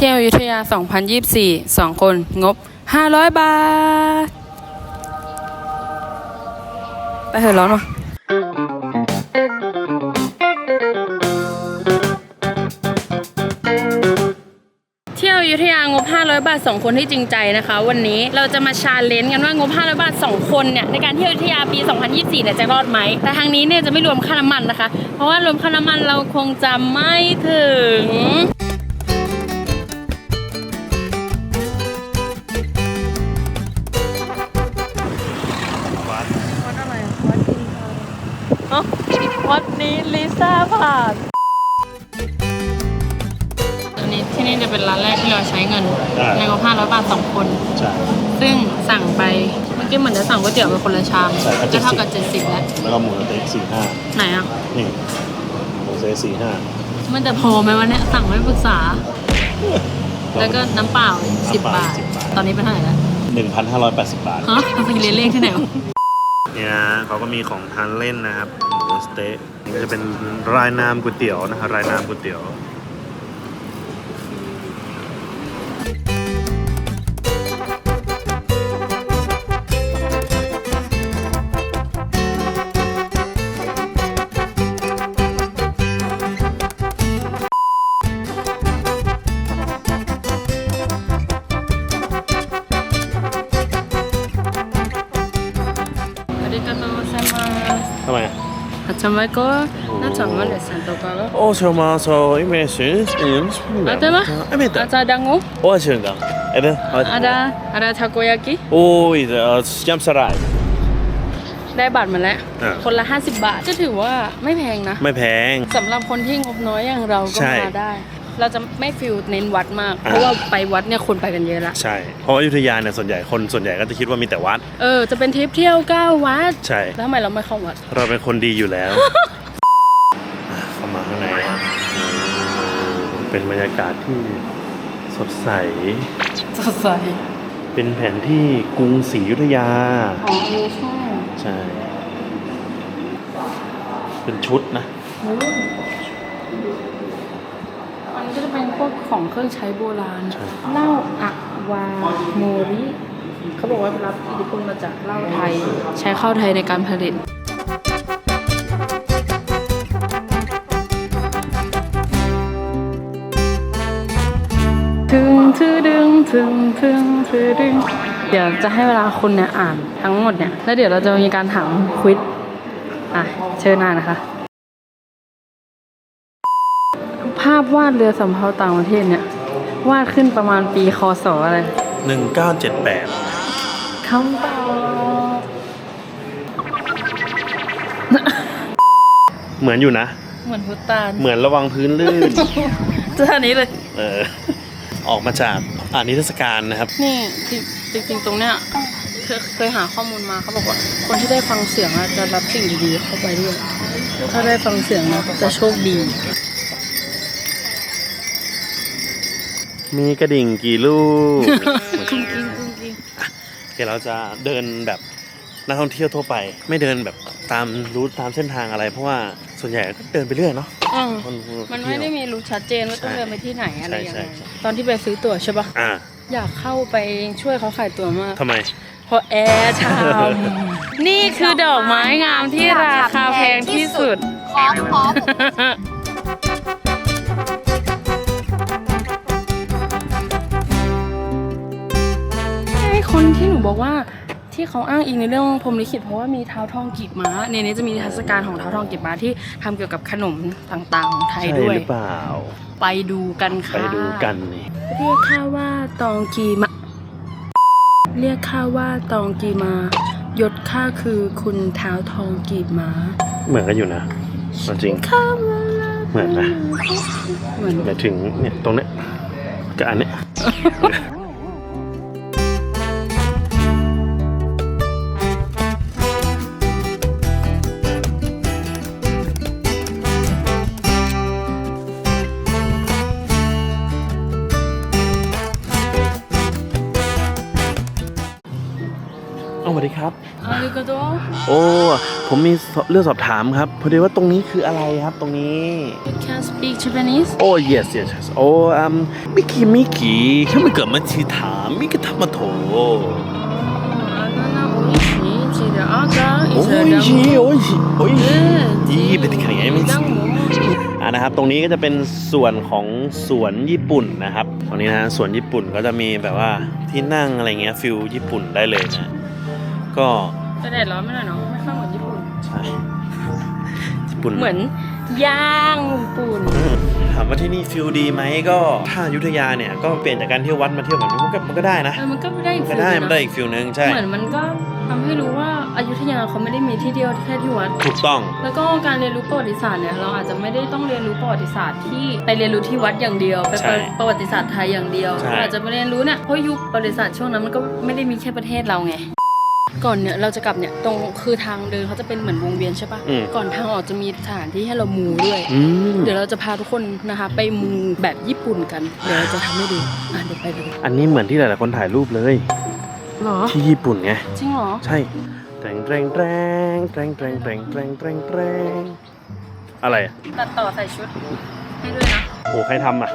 เที่ยวยุธยา 2024 2 คน งบ 500 บาท ไปเถอะร้อนว่ะเที่ยวยุธยางบ 500 บาท 2 คนที่จริงใจนะคะ วันนี้เราจะมาชาเลนจ์กันว่างบ 500 บาท 2 คนเนี่ยในการเที่ยวอยุธยาปี 2024 เนี่ยจะรอดไหม แต่ทางนี้เนี่ยจะไม่รวมค่าน้ำมันนะคะ เพราะว่ารวมค่าน้ำมันเราคงจะไม่ถึง วัดนี้ลิซ่าผ่านอันนี้ที่นี่จะเป็นร้านแรกที่เราใช้เงินได้ในงบ500 บาท 2 คน ใช่ ซึ่งสั่งไปเมื่อกี้เหมือนจะสั่งก๋วยเตี๋ยวไปคนละชามใช่ก็จะเท่า70กับ 70 แล้ว แล้วก็หมูสเต็กสี่ห้าไหนอะ นี่หมูสเต็กสี่ห้ามันจะพอไหมวันนี้สั่งไม่ปรึกษา แล้วก็น้ำเปล่า 10 บาท ตอนนี้เป็นเท่าไหร่แล้วหนึ่งพันห้าร้อยแปดสิบบาท ฮะเราไปเรียนเลขที่ไหนวะ เนี่ยนะเขาก็มีของทานเล่นนะครับหมู สเต๊ะนี่จะเป็นรายน้ำก๋วยเตี๋ยวนะครับรายน้ำก๋วยเตี๋ยว Michael, not San Juan de Santo Pago. Ocho maso y meses en Springdale. ¿Ate va? ¿Ate? ¿Ate dango? Ocho dango. ¿Ate? ¿Ada? ¿Ada takoyaki? Uy, yam sarai. ได้บัตรมาแล้ว คนละ 50 บาทก็ถือว่าไม่แพงนะ ไม่แพงสำหรับคนที่งบน้อยอย่างเราก็มาได้ เราจะไม่ฟิลเน้นวัดมากอ่าเพราะว่าไปวัดเนี่ยคนไปกันเยอะละ ใช่ เพราะว่าอยุธยาเนี่ยส่วนใหญ่คนส่วนใหญ่ก็จะคิดว่ามีแต่วัด เออ จะเป็นทริปเที่ยวเก้าวัด ใช่ แล้วทำไมเราไม่เข้าวัด เราเป็นคนดีอยู่แล้วอะเข้ามาข้างในเป็นบรรยากาศที่สดใส สดใส เป็นแผนที่กรุงศรีอยุธยา อ๋อเออใช่ ใช่ เป็นชุดนะอั นนี้ก็จะเป็นพวกของเครื่องใช้โบราณใช่เหล้าอะวาโมริ เขาบอกว่ารับอิทธิพลมาจากเหล้าไทย ใช้ข้าวไทยในการผลิตถึงถึดึงถึงถึงถึดึงเดี๋ยวจะให้เวลาคุณเนี่ยอ่านทั้งหมดเนี่ย แล้วเดี๋ยวเราจะมีการถามควิดอะ เชิญหน้านะคะ ภาพวาดเรือสำเภาต่างประเทศเนี่ย วาดขึ้นประมาณปีคศอะไร1978คำตอบเหมือนอยู่นะ เหมือนพุตานเหมือนระวังพื้นลื่นจะท่านี้เลย เออ ออกมาจากอ่านิทรรศการนะครับ นี่จริงจริงๆตรงเนี้ยเคยเคยหาข้อมูลมาเขาบอกว่า คนที่ได้ฟังเสียงอะจะรับสิ่งดีๆเข้าไปด้วย ถ้าได้ฟังเสียงนะจะโชคดี มีกระดิ่งกี่ลูกกุ้งกิ้งกุ้งกิ้งเดี๋ยวเราจะเดินแบบนักท่องเที่ยวทั่วไป ไม่เดินแบบตามรูทตามเส้นทางอะไร เพราะว่าส่วนใหญ่ก็เดินไปเรื่อยเนาะอืมคนมันไม่ได้มีรู้ชัดเจนว่าต้องใช่เดินไปที่ไหนอะไรยังใช่ไงใช่ ตอนที่ไปซื้อตั๋วใช่ปะอ่าอยากเข้าไปช่วยเขาขายตั๋วมาก ทำไม เพราะแอร์ทำนี่คือดอกไม้งามที่ราคาแพงที่สุดพร้อมพร้อ บอกว่าที่เขาอ้างอิงในเรื่องพรหมลิขิตเพราะว่ามีเท้าทองกีบม้าในนี้จะมีเทรรศกาลของเท้าทองกีบม้าที่ทำเกี่ยวกับขนมต่างๆของไทยใช่ด้วย หรือเปล่า ไปดูกันค่ะ ไปดูกันนี่เรียกข้าว่าตองกีมา เรียกข้าว่าตองกีมา ยศข้าคือคุณเท้าทองกีบม้าเหมือนกันอยู่นะเอาจริง ข้ามาเหมือนนะ เหมือนแต่ถึงเนี่ยตรงเนี้ยกับอันเนี้ย โต โอ้ ผมมีเรื่องสอบถามครับ พอดีว่าตรงนี้คืออะไรครับตรงนี้ You can speak Japanese โอ้ yes yes yes โอ้อืมมิกกี้มิกกี้ถ้าไม่เกิดมาทีถามมิกกี้ทำมาโถ 아가나 오이시 지르 아가 โอ้ย 이제 ชีโอ้ยชีโอ้ย 네 ยี่เป็นที่ไหนไม่ 당모 อ่านะครับ ตรงนี้ก็จะเป็นส่วนของสวนญี่ปุ่นนะครับ ตรงนี้นะสวนญี่ปุ่นก็จะมีแบบว่าที่นั่งอะไรเงี้ยฟิลญี่ปุ่นได้เลยนะ ก็ แต่แดดร้อนไม่หน่อยเนาะไม่ค่อยเหมือนญี่ปุ่น ใช่ญี่ปุ่นเหมือนย่างญี่ปุ่นถามว่าที่นี่ฟิลดีไหมก็ถ้าอยุธยาเนี่ยก็เปลี่ยนจากการเที่ยววัดมาเที่ยวแบบนี้มันก็มันก็ได้นะเออมันก็ไม่ได้อีกก็ฟิลได้นึงมันนะได้อีกฟิลนึงใช่เหมือนมันก็ทำให้รู้ว่าอยุธยาเขาไม่ได้มีที่เดียวแค่ที่วัดถูกต้อง แล้วก็การเรียนรู้ประวัติศาสตร์เนี่ยเราอาจจะไม่ได้ต้องเรียนรู้ประวัติศาสตร์ที่ไปเรียนรู้ที่วัดอย่างเดียวไปใช่ประวัติศาสตร์ไทยอย่างเดียวใช่เราอาจจะไปเรียนรู้เนี่ยเพราะยุคประวัติศาสตร์ช่วงนั้นมันก็ไม่ได้มีแค่ประเทศเราไง ก่อนเนี่ยเราจะกลับเนี่ยตรงคือทางเดินเขาจะเป็นเหมือนวงเวียนใช่ปะอืม ก่อนทางออกจะมีสถานที่ให้เรามูด้วย อืมเดี๋ยวเราจะพาทุกคนนะคะ ไปมูแบบญี่ปุ่นกัน เดี๋ยวเราจะทำให้ดูอะเดี๋ยวไปเลยอันนี้เหมือนที่หลายๆคนถ่ายรูปเลยหรอ ที่ญี่ปุ่นไง จริงเหรอ ใช่แตรงแตรงแตรงแตรงแตรงแตรงแตรงแตรงแตรงอะไรอะตัดต่อใส่ชุดให้ด้วยนะโอ้ใครทำอะ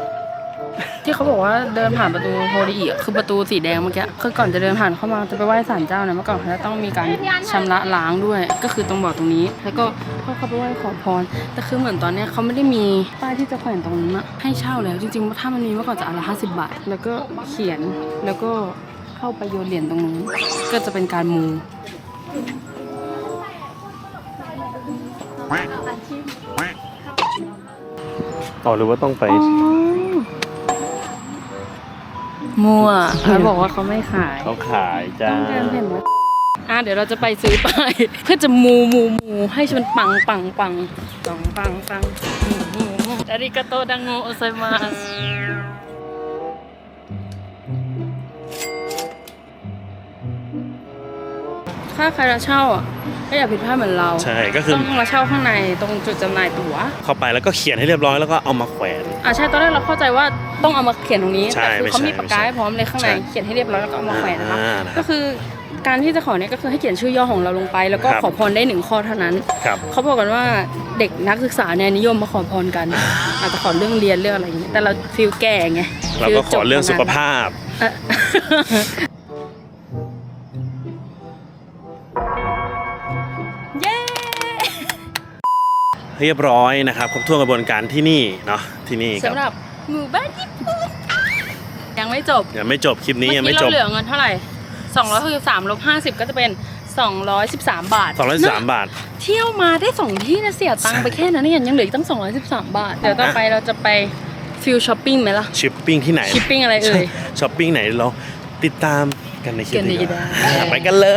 ที่เขาบอกว่าเดินผ่านประตูโฮริอิอะคือประตูสีแดงเมื่อกี้คือก่อนจะเดินผ่านเข้ามาจะไปไหว้ศาลเจ้าเนี่ยเมื่อก่อนเขาจะต้องมีการชำระล้างด้วย ก็คือตรงบ่อตรงนี้ แล้วก็เข้าไปไหว้ขอพรแต่คือเหมือนตอนเนี้ยเขาไม่ได้มีป้ายที่จะแขวนตรงนั้นอะให้เช่าแล้วจริงๆถ้ามันมีเมื่อก่อนจะอันละห้าสิบบาท แล้วก็เขียนแล้วก็เข้าไปโยนเหรียญตรงนู้นก็จะเป็นการมูอ๋อหรือว่าต้องไป มัวเขาบอกว่าเขาไม่ขายเขาขายจ้าต้องการเห็นว่าอะเดี๋ยวเราจะไปซื้อป้ายเพื่อจะมูมูมูให้มันปังปังปังปังปังปังมูมูมูอาริกาโตดังโงโอไซมาสถ้าใครจะเช่าอะ ก็อย่าผิดพลาดเหมือนเราใช่ก็คือ ต้องมาเช่าข้างในตรงจุดจำหน่ายตั๋วเข้าไปแล้วก็เขียนให้เรียบร้อยแล้วก็เอามาแขวน อะใช่ตอนแรกเราเข้าใจว่าต้องเอามาเขียนตรงนี้ใช่แต่คือเขาไม่มีใช่ปากกาให้พร้อมเลยข้างในใช่เขียนให้เรียบร้อยแล้วก็เอามาแขวนนะคะอ่านะคก็รับคือการที่จะขอเนี่ยก็คือให้เขียนชื่อย่อของเราลงไป แล้วก็ครับ ขอพรได้หนึ่งข้อเท่านั้น ครับ เขาบอกกันว่าเด็กนักศึกษาเนี่ยนิยมมาขอพรกันอาจจะขอเรื่องเรียนเรื่องอะไรอย่างเงี้ยแต่เราฟีลแก่ไงเราก็ขอเรื่องสุขภาพเอ่อ เรียบร้อยนะครับ ครบถ้วนกระบวนการที่นี่เนาะที่นี่ครับสำหรับหมู่บ้านญี่ปุ่นยังไม่จบยังไม่จบคลิปนี้ยังเมื่ไม่อจกี้บเราเหลือเงินเท่าไหร่263ลบ50 ก็จะเป็น 213 บาท 213 บาท เที่ยวมาได้ 2 ที่นะเสียตังค์ไปแค่นั้นเองยังเหลืออีกตั้ง 213 บาท เดี๋ยวต่อไปเราจะไปฟิลช้อปปิ้งไหมล่ะชิปปิ้งที่ไหนชิปปิ้งอะไรเอ่ยช้อปปิ้งไหนเราติดตามกันในคลิปกันในนี้ก่อนได้อ่าไปกันเลย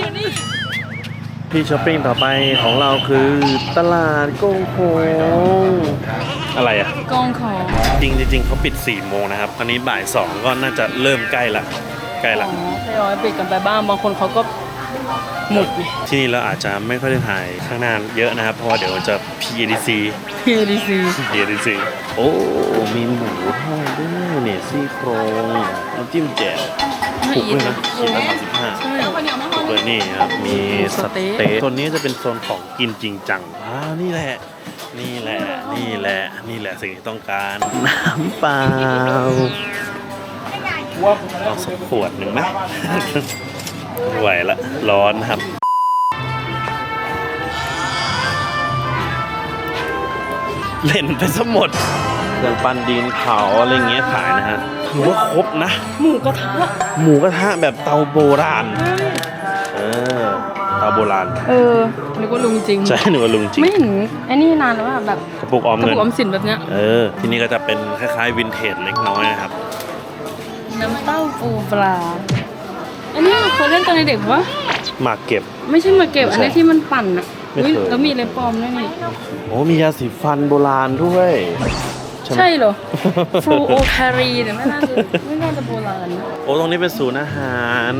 อยู่นี่ ที่ช้อปปิ้งต่อไปของเราคือตลาดกงโคงอะไรอะ กองของจริงจริงๆเขาปิด4โมงนะครับตอนนี้บ่าย2ก็น่าจะเริ่มใกล้ละใกล้ละอ๋อทยอยปิดกันไปบ้าง บางคนเขาก็ หมดไงที่นี่เราอาจจะไม่ค่อยได้ถ่ายข้างหน้าเยอะนะครับ เพราะว่าเดี๋ยวจะ PADC พีดีซี PADC โอ้ มีหมูทอดด้วยเนี่ยซี่โครงน้ำจิ้มแจ่วถูกด้วยนะชิ้นละ35ใช่ถูกด้วยนี่ครับ มีสสเต๊เต๊ะะโซนนี้จะเป็นโซนของกินจริงจังอ่านี่แหละ นี่แหละ นี่แหละ นี่แหละสิ่งที่ต้องการ น้ำเปล่าเอาสักขวดหนึ่งไหม ไม่ไหวละ ร้อนนะครับ เล่นไปซะหมดเครื่องปั้นดินเผาอะไรเงี้ยขายนะฮะถือว่าครบนะ หมูกระทะหมูกระทะแบบเตาโบราณเออเตาโบราณ เออนึกว่าลุงจริง ใช่หนูว่าลุงจริงไม่เห็นไอ้นี่นานแล้วอะแบบกระปุกออมกระเงิน ปุกออมสินแบบเนี้ย เออ ที่นี่ก็จะเป็นคล้ายๆวินเทจเล็กน้อยนะครับ น้ำเต้าปูปลา อันนี้เราเคยเล่นตอนเด็กปะหมากเก็บ ไม่ใช่มาเก็บ ไม่อัใช่นนี้ที่มันปั่นอะไม่อุ๊ยเคยแล้วมีเล็บปลอมด้วยนี่โอ้มียาสีฟันโบราณด้วยใช่ไหม ใช่เหรอฟลูโอคารีเนี่ยไม่น่าจะไม่น่าจะโบราณนะโอ้ตรงนี้เป็นศูนย์อาหาร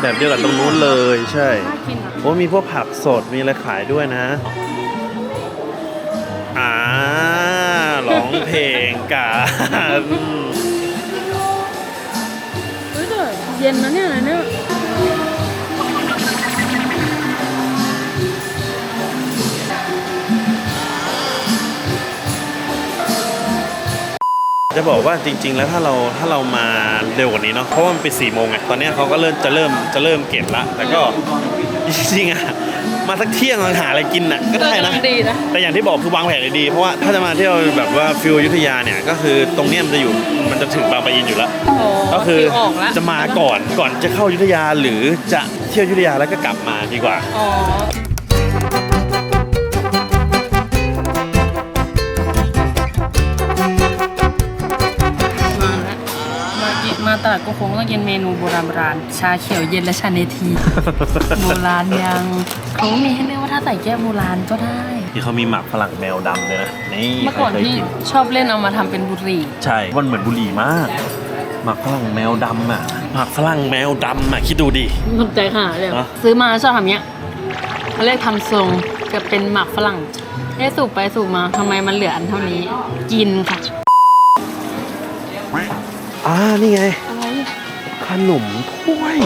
แบบเดียวกับตรงนู้นเลยใช่ น่ากินอะโอ้มีพวกผักสดมีอะไรขายด้วยนะอ่าร้องเพลงกัน ย็นนะเนี่ยเนี่ยจะบอกว่าจริง ๆ แล้วถ้าเราถ้าเรามาเร็วกว่านี้เนาะเพราะว่ามันเป็นสี่โมงไงตอนนี้เขาก็เริ่มจะเริ่มจะเริ่มเก็บละแต่ก็จริงๆอะ มาสักเที่ยงเราหาอะไรกินน่ะก็ได้นะ ดีนะ แต่อย่างที่บอกคือวางแผนดีๆเพราะว่าถ้าจะมาเที่ยวแบบว่าฟิวอยุธยาเนี่ยก็คือตรงเนี้ยมันจะอยู่มันจะถึงบางปะอินอยู่แล้ว อ๋อก็คือออกแล้วจะมาก่อนก่อนจะเข้าอยุธยาหรือจะเที่ยวอยุธยาแล้วก็กลับมาดีกว่า อ๋อ ตลาดกคงต้องกินเมนูโบราณโบราณชาเขียวเย็นและชาเนทีโบราณยังเขามีให้เลือกว่าถ้าใส่แก้วโบราณก็ได้ ที่เขามีหมักฝรั่งแมวดำเลยนะนี่เมื่อก่อนใครเคยที่กินชอบเล่นเอามาทำเป็นบุหรี่ ใช่มันเหมือนบุหรี่มากหมักฝรั่งแมวดำอะหมักฝรั่งแมวดำอะคิดดูดิสนใจค่ะเลยอะซื้อมาชอบทำเนี้ยเขาเรียกทำทรงจะเป็นหมักฝรั่งได้สูบไปสูบมาทำไมมันเหลืออันเท่านี้ กินค่ะ อ่านี่ไงอะไรขนมถ้วย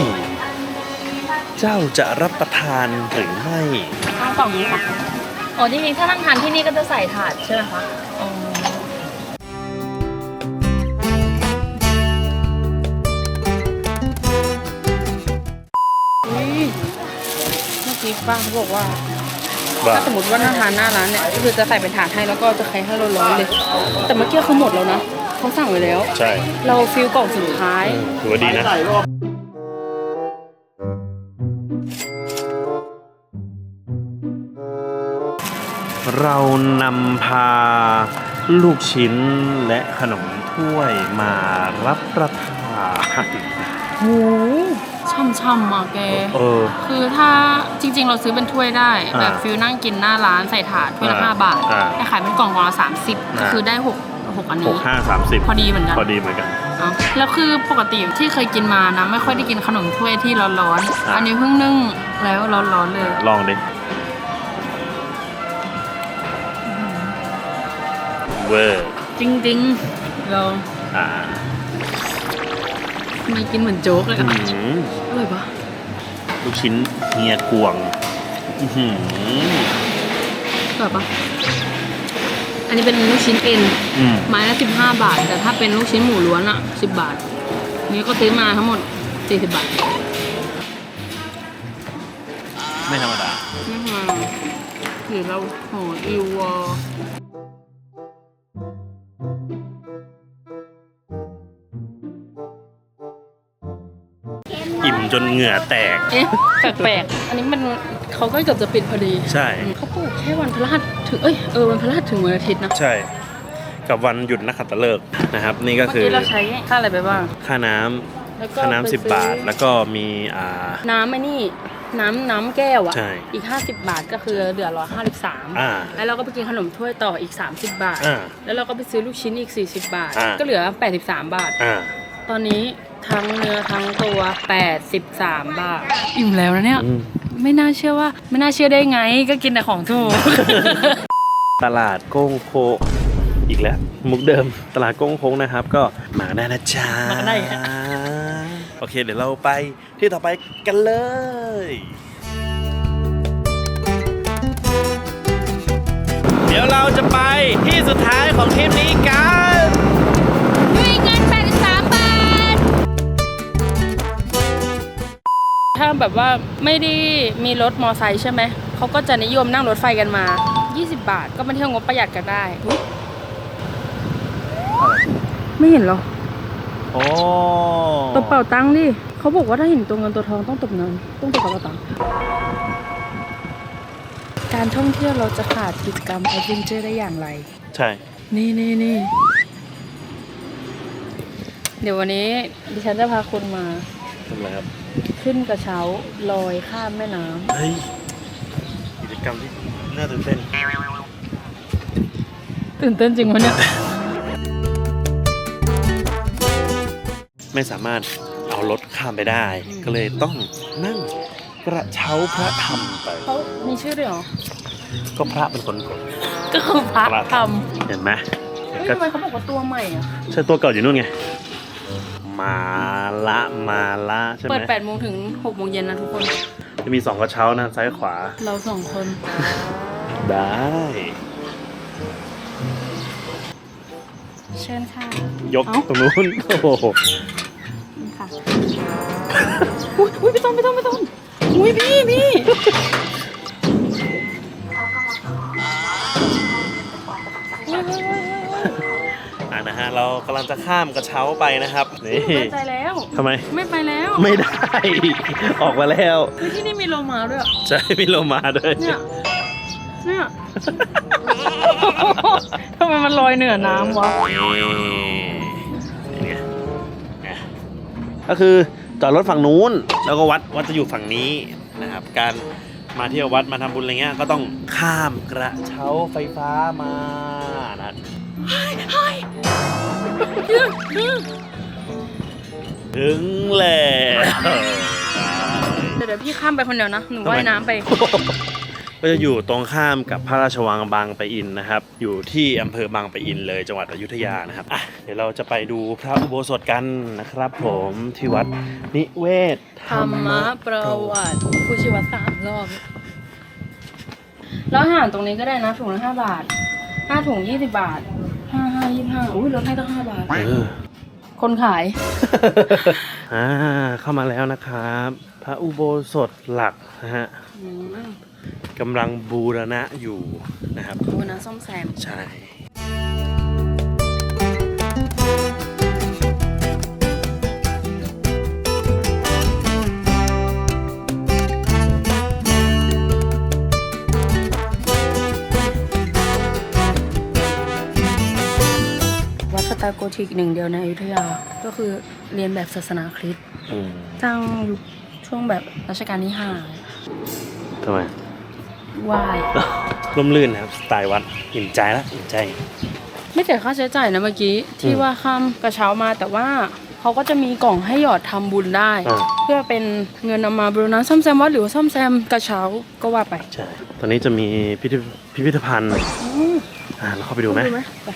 เจ้าจะรับประทานหรือไม่ ข้าวกล่องนี้ค่ะอ๋อจริงๆถ้านั่งทานที่นี่ก็จะใส่ถาดใช่ไหมคะอ๋ออุ๊ยเมื่อกี้ป้าเขาบอกว่าว่าถ้าสมมติว่านั่งทานหน้าร้านเนี่ยก็คือจะใส่เป็นถาดให้แล้วก็จะใครให้เราร้อนๆเลย แต่เมื่อกี้คือหมดแล้วนะ เขาสั่งไว้แล้ว ใช่เราฟิลกล่องสุดท้าย ถือว่าดีนะ เรานำพาลูกชิ้นและขนมถ้วยมารับประทานโหช่ำๆอะแก เออ คือถ้าจริง ๆ เราซื้อเป็นถ้วยได้อ่าแบบฟิลนั่งกินหน้าร้านใส่ถาดถ้วยละอ่าห้าบาทอ่าแต่ขายเป็นกล่องกล่องละสามสิบก็อ่าคือได้หก หกอันหนี้กห้าสามสิบพอดีเหมือนกันพอดีเหมือนกัน เอ้าแล้วคือปกติที่เคยกินมานะ ไม่ค่อยได้กินขนมถ้วยที่ร้อนอ่าๆอันนี้เพิ่งนึ่งแล้วร้อนๆเลยลองดิเวอร์จริงๆ เราอ่าไม่กินเหมือนโจ๊กเลยอื้ออะหืออร่อยปะลูกชิ้นเฮียกวง อื้อหืออร่อยปะ อันนี้เป็นลูกชิ้นเอ็นอืมไม้ละสิบห้าบาท แต่ถ้าเป็นลูกชิ้นหมูล้วนอะสิบบาทนี่ก็ซื้อมาทั้งหมดสี่สิบบาทไม่ธรรมดา นี่มาหรือเราห่ออิววอ จนเหงื่อแตก เอ๊ะแปลกๆอันนี้มันเขาก็เกือบจะปิดพอดีใช่ เขาปลูกแค่วันพฤหัสถึงเอ้ยเออวันพฤหัสถึงวันอาทิตย์นะใช่ กับวันหยุดนักขัตฤกษ์นะครับ นี่ก็เมื่อคือกี้เราใช้ค่าอะไรไปบ้างค่าน้ำแล้วก็ค่าไปน้ำสิบบาท แล้วก็มีอ่า น้ำไอ้นี่น้ำน้ำแก้วอะใช่อีก 50 บาทก็คือเหลือร้อยห้าสิบสามอ่าแล้วเราก็ไปกินขนมถ้วยต่ออีก 30 บาท อ่าแล้วเราก็ไปซื้อลูกชิ้นอีก 40 บาท อ่า ก็เหลือ 83 บาท อ่าตอนนี้ ทั้งเนื้อทั้งตัว 83 บาท อิ่มแล้วนะเนี่ย อืม ไม่น่าเชื่อว่า ไม่น่าเชื่อได้ไงก็กินแต่ของถูก ตลาดโก้งโคงอีกแล้ว มุกเดิมตลาดโก้งโค้งนะครับ ก็มาได้นะจ๊ะมาได้ฮะ โอเค เดี๋ยวเราไปที่ต่อไปกันเลย เดี๋ยวเราจะไปที่สุดท้ายของทริปนี้กัน ถ้าแบบว่าไม่ได้มีรถมอไซค์ใช่ไหม เขาก็จะนิยมนั่งรถไฟกันมา 20 บาท ก็มาเที่ยวงบประหยัดกันได้อุ๊ยไม่เห็นเหรอโอ้ตบเป่าตังค์ดิ เขาบอกว่าถ้าเห็นตัวเงินตัวทองต้องตบเงิน ต้องตบกระเป๋าตังค์การท่องเที่ยวเราจะขาดกิจกรรมแอดเวนเจอร์ได้อย่างไร ใช่ นี่นี่นี่เดี๋ยววันนี้ดิฉันจะพาคุณมาทำไรครับ ขึ้นกระเช้าลอยข้ามแม่น้ำเฮ้ยกิจกรรมที่น่าตื่นเต้นตื่นเต้นจริงวะเนี่ย ไม่สามารถเอารถข้ามไปได้ อืม ก็เลยต้องนั่งกระเช้าพระธรรมไป เขามีชื่อด้วยเหรอ ก็พระเป็นคนกดก็คือพระพระธธรรรรมมเห็นไหมเฮ้ยก็ทำไมเขาบอกว่าตัวใหม่อะ ใช่ตัวเก่าอยู่นู่นไง มาละมาละใช่ไหมเปิด8โมงถึง6โมงเย็นนะทุกคน จะมีสองกระเช้านะซ้ายขวา เราสองคน ได้ เชิญค่ะ ยกเอ้า ตรงนู้นโอ้โหนี่ค่ะ อุ้ยอุ้ยไม่ต้องไม่ต้องไม่ต้องอุ้ยพี่พี่ เรากำลังจะข้ามกระเช้าไปนะครับนี่ไม่ใจแล้วทำไม ไม่ไปแล้วไม่ได้ ออกมาแล้วเฮ้ยที่นี่มีโลมาด้วยอะใช่มีโลมาด้วยเนี่ยเนี่ยทำไมมันลอยเหนือน้ำวะนี่ไงเนี่ยก็คือจอดรถฝั่งนู้น แล้วก็วัดวัดจะอยู่ฝั่งนี้นะครับการมาเที่ยววัดมาทำบุญอะไรเงี้ยก็ต้องข้ามกระเช้าไฟฟ้ามานะ ถึงแล้วเดี๋ยวเดี๋ยวพี่ข้ามไปคนเดียวนะ หนูทำไมว่ายน้ำไป ก็จะอยู่ตรงข้ามกับพระราชวังบางปะอินนะครับ อยู่ที่อำเภอบางปะอินเลยจังหวัดอยุธยานะครับอะเดี๋ยวเราจะไปดูพระอุโบสถกันนะครับ ผมที่วัดนิเวศธรรมประวัติผู้ชีวัตสามรอบ แล้วอาหารตรงนี้ก็ได้นะถุงละห้าบาทห้าถุงยี่สิบบาท ห้าห้ายี่ห้าอุ้ยลดให้ตั้งห้าบาท เออ คนขาย อ่าเข้ามาแล้วนะครับ พระอุโบสถหลักนะฮะอืมกำลังบูรณะอยู่นะครับดูนะซ่อมแซม ใช่ วัดสตาโกธิกหนึ่งเดียวในอยุธยา ก็คือเรียนแบบศาสนาคริสต์อืมสร้างยุคช่วงแบบรัชกาลที่ห้าทำไม ไหวายร่มรื่นนะครับสไตล์วัดอิ่มใจละอิ่มใจ ไม่เสียค่าใช้จ่ายนะเมื่อกี้ ที่อืมว่าข้ามกระเช้ามาแต่ว่าเขาก็จะมีกล่องให้หยอดทำบุญได้ อ่า เพื่อเป็นเงินนำมาบรูรณะซ่อมแซมวัดหรือว่าซ่อมแซมกระเช้าก็ว่าไปใช่ ตอนนี้จะมีพิพิธพิพิธภัณฑ์ อืมอ่าเราเข้าไปดูไหมไป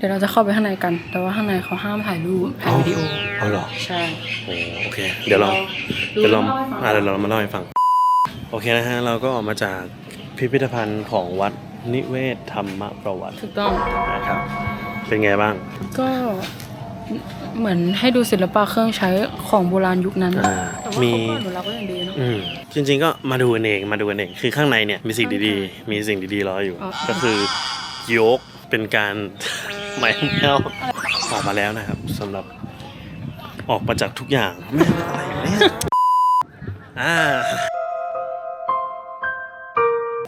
เดี๋ยวเราจะเข้าไปข้างในกัน แต่ว่าข้างในเขาห้ามถ่ายรูปถ่ายวิดีโอเอาเหรอใช่ โอ้โอเค เดี๋ยวเราดูเดี๋ยวเราเล่าให้ฟังอ่าเดี๋ยวเรามาเล่าให้ฟัง โอเคนะฮะ เราก็ออกมาจากพิพิธภัณฑ์ของวัดนิเวศธรรมประวัติถูกต้องนะครับ เป็นไงบ้าง ก็เหมือนให้ดูศิลปะเครื่องใช้ของโบราณยุคนั้นอ่าแต่ว่ามีเขาเปิดเหมือนเราก็ยังดีเนาะอืมจริง ๆ ก็มาดูกันเองมาดูกันเอง คือข้างในเนี่ยมีสิ่งดีๆ มีสิ่งดีๆรออยู่อ๋อก็คือยก เป็นการหมายแมวออกมาแล้วนะครับสำหรับออกมาจากทุกอย่างไม่อะไรอยู่เนี่ยอ่า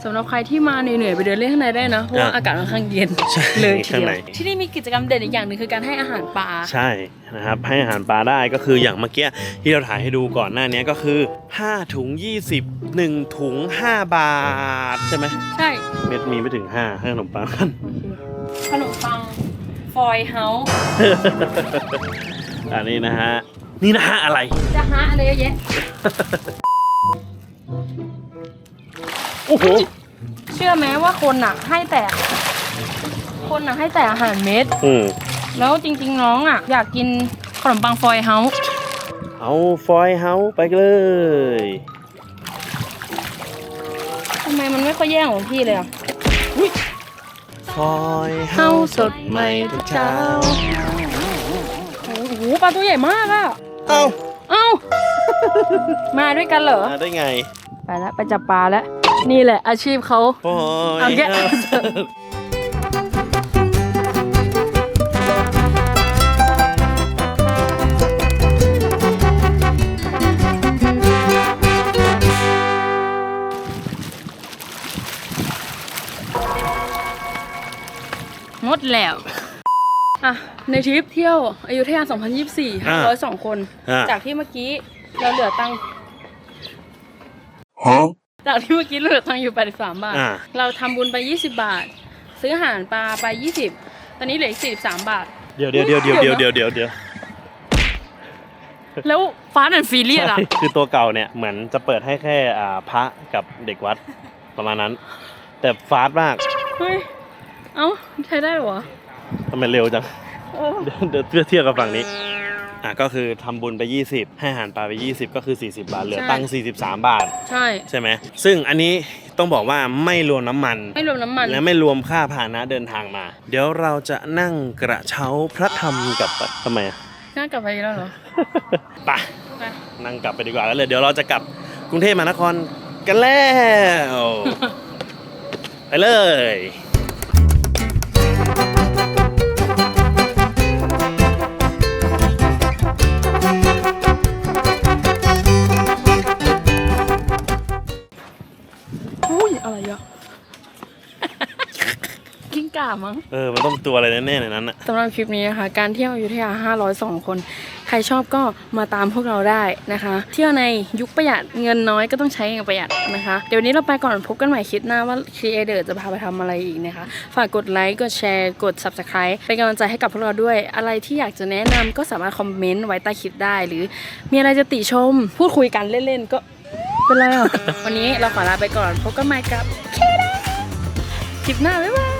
สำหรับใครที่มาเหนื่อยๆไปเดินเล่นข้างในได้นะเพราะว่าอะอากาศค่อนข้างเย็นใช่เลยทีข้างเดีในยวที่นี่มีกิจกรรมเด่นอีกอย่างหนึ่งคือการให้อาหารปลาใช่นะครับให้อาหารปลาได้ก็คืออย่างเมื่อกี้ที่เราถ่ายให้ดูก่อนหน้านี้ก็คือ 5 ถุง 20 1 ถุง 5 บาท ใช่ไหมใช่ เม็ดมีไม่ถึง5ให้ขนมปังกันขนมปังฟ อยเฮาส์อันนี้นะฮะ นี่นะฮะอะไร จะหาอะไรเยอะแยะโอ้โห เชื่อไหมว่าคนหนักให้แต่คนหนักให้แต่อาหารเม็ด อืมแล้วจริง ๆ น้องอะ อยากกินขนมปังฟอยเฮาส์เอาฟอยเฮาส์ไปเลยทำไมมันไม่ค่อยแย่งของพี่เลยอะ ฟอยเฮาเฮาส์สดใหม่ทุกเช้า โอ้โหปลาตัวใหญ่มากอะ เอ้าเอ้า มาด้วยกันเหรอ มาได้ไง ไปแล้วไปจับปลาแล้ว นี่แหละอาชีพเขาฟอยเอาแกะ เฮา แล้วอะในทริปเที่ยวอยุธยา 2024 อ่า502 คน อ่าจากที่เมื่อกี้เราเหลือตังค์จากที่เมื่อกี้เหลือตังค์อยู่ 83 บาท อ่าเราทำบุญไป 20 บาท ซื้ออาหารปลาไป 20 ตอนนี้เหลืออีก 43 บาท เดี๋ยวเดี๋ยวเดี๋ยวเดี๋ยวเดี๋ยวเดี๋ยวเดี๋ยวเดี๋ยวแล้วฟ้าแอนฟิเลียใช่อะ คือตัวเก่าเนี่ยเหมือนจะเปิดให้แค่อ่าพระกับเด็กวัดประมาณนั้น แต่ฟาสต์มาก เฮ้ย เอ้า ใช้ได้เหรอวะทำไมเร็วจัง โอ้เดี๋ยวเดี๋ยวเทียบกับฝั่งนี้ อะก็คือทำบุญไป 20 ให้อาหารปลาไป 20 ก็คือ 40 บาท เหลือใช่ตังค์43 บาท ใช่ ใช่ไหม ซึ่งอันนี้ต้องบอกว่าไม่รวมน้ำมัน ไม่รวมน้ำมัน และไม่รวมค่าพาหนะเดินทางมา เดี๋ยวเราจะนั่งกระเช้าพระธรรมกลับไปทำไมอะ น่ากลับไปแล้วเหรอ ไปไป นั่งกลับไปดีกว่าแล้วเลยเดี๋ยวเราจะกลับกรุงเทพมหานครกันแล้ว ไปเลย อุ้ยอะไรอะกิ้งก่ามั้ง เออ มันต้องตัวอะไรแน่ๆในนั้นอะสำหรับคลิปนี้นะคะ การเที่ยวอยุธยา 502 คน ใครชอบก็มาตามพวกเราได้นะคะ เที่ยวในยุคประหยัดเงินน้อยก็ต้องใช้อย่างประหยัดนะคะ เดี๋ยววนนี้เราไปก่อนพบกันใหม่คลิปหน้าว่าครีเอเดอร์จะพาไปทำอะไรอีกนะคะ ฝากกดไลค์ กดแชร์ กด Subscribe เป็นกำลังใจให้กับพวกเราด้วย อะไรที่อยากจะแนะนำก็สามารถคอมเมนต์ไว้ใต้คลิปได้ หรือมีอะไรจะติชม พูดคุยกันเล่นๆก็ เป็นไรอะ วันนี้เราขอลาไปก่อน พบกันใหม่กับคลิปหน้า บ๊ายบาย